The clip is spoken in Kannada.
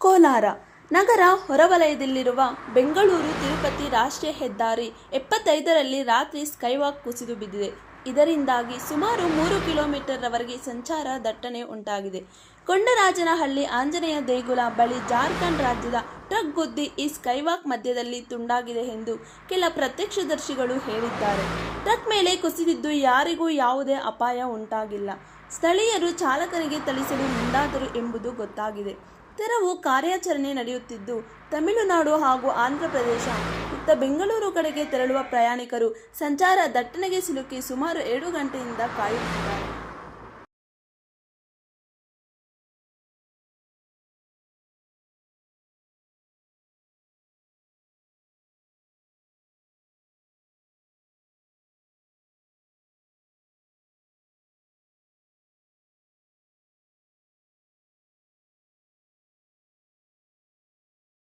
ಕೋಲಾರ ನಗರ ಹೊರವಲಯದಲ್ಲಿರುವ ಬೆಂಗಳೂರು ತಿರುಪತಿ ರಾಷ್ಟ್ರೀಯ ಹೆದ್ದಾರಿ ಎಪ್ಪತ್ತೈದರಲ್ಲಿ ರಾತ್ರಿ ಸ್ಕೈವಾಕ್ ಕುಸಿದು ಬಿದ್ದಿದೆ. ಇದರಿಂದಾಗಿ ಸುಮಾರು ಮೂರು ಕಿಲೋಮೀಟರ್ವರೆಗೆ ಸಂಚಾರ ದಟ್ಟಣೆ ಉಂಟಾಗಿದೆ. ಕೊಂಡರಾಜನಹಳ್ಳಿ ಆಂಜನೇಯ ದೇಗುಲ ಬಳಿ ಜಾರ್ಖಂಡ್ ರಾಜ್ಯದ ಟ್ರಕ್ ಗುದ್ದಿ ಈ ಸ್ಕೈವಾಕ್ ಮಧ್ಯದಲ್ಲಿ ತುಂಡಾಗಿದೆ ಎಂದು ಕೆಲ ಪ್ರತ್ಯಕ್ಷದರ್ಶಿಗಳು ಹೇಳಿದ್ದಾರೆ. ಟ್ರಕ್ ಮೇಲೆ ಕುಸಿದಿದ್ದು ಯಾರಿಗೂ ಯಾವುದೇ ಅಪಾಯ ಉಂಟಾಗಿಲ್ಲ. ಸ್ಥಳೀಯರು ಚಾಲಕನಿಗೆ ಥಳಿಸಲು ಮುಂದಾದರು ಎಂಬುದು ಗೊತ್ತಾಗಿದೆ. ತೆರವು ಕಾರ್ಯಾಚರಣೆ ನಡೆಯುತ್ತಿದ್ದು, ತಮಿಳುನಾಡು ಹಾಗೂ ಆಂಧ್ರಪ್ರದೇಶ, ಇತ್ತ ಬೆಂಗಳೂರು ಕಡೆಗೆ ತೆರಳುವ ಪ್ರಯಾಣಿಕರು ಸಂಚಾರ ದಟ್ಟಣೆಗೆ ಸಿಲುಕಿ ಸುಮಾರು ಎರಡು ಗಂಟೆಯಿಂದ ಕಾಯುತ್ತಿದ್ದಾರೆ.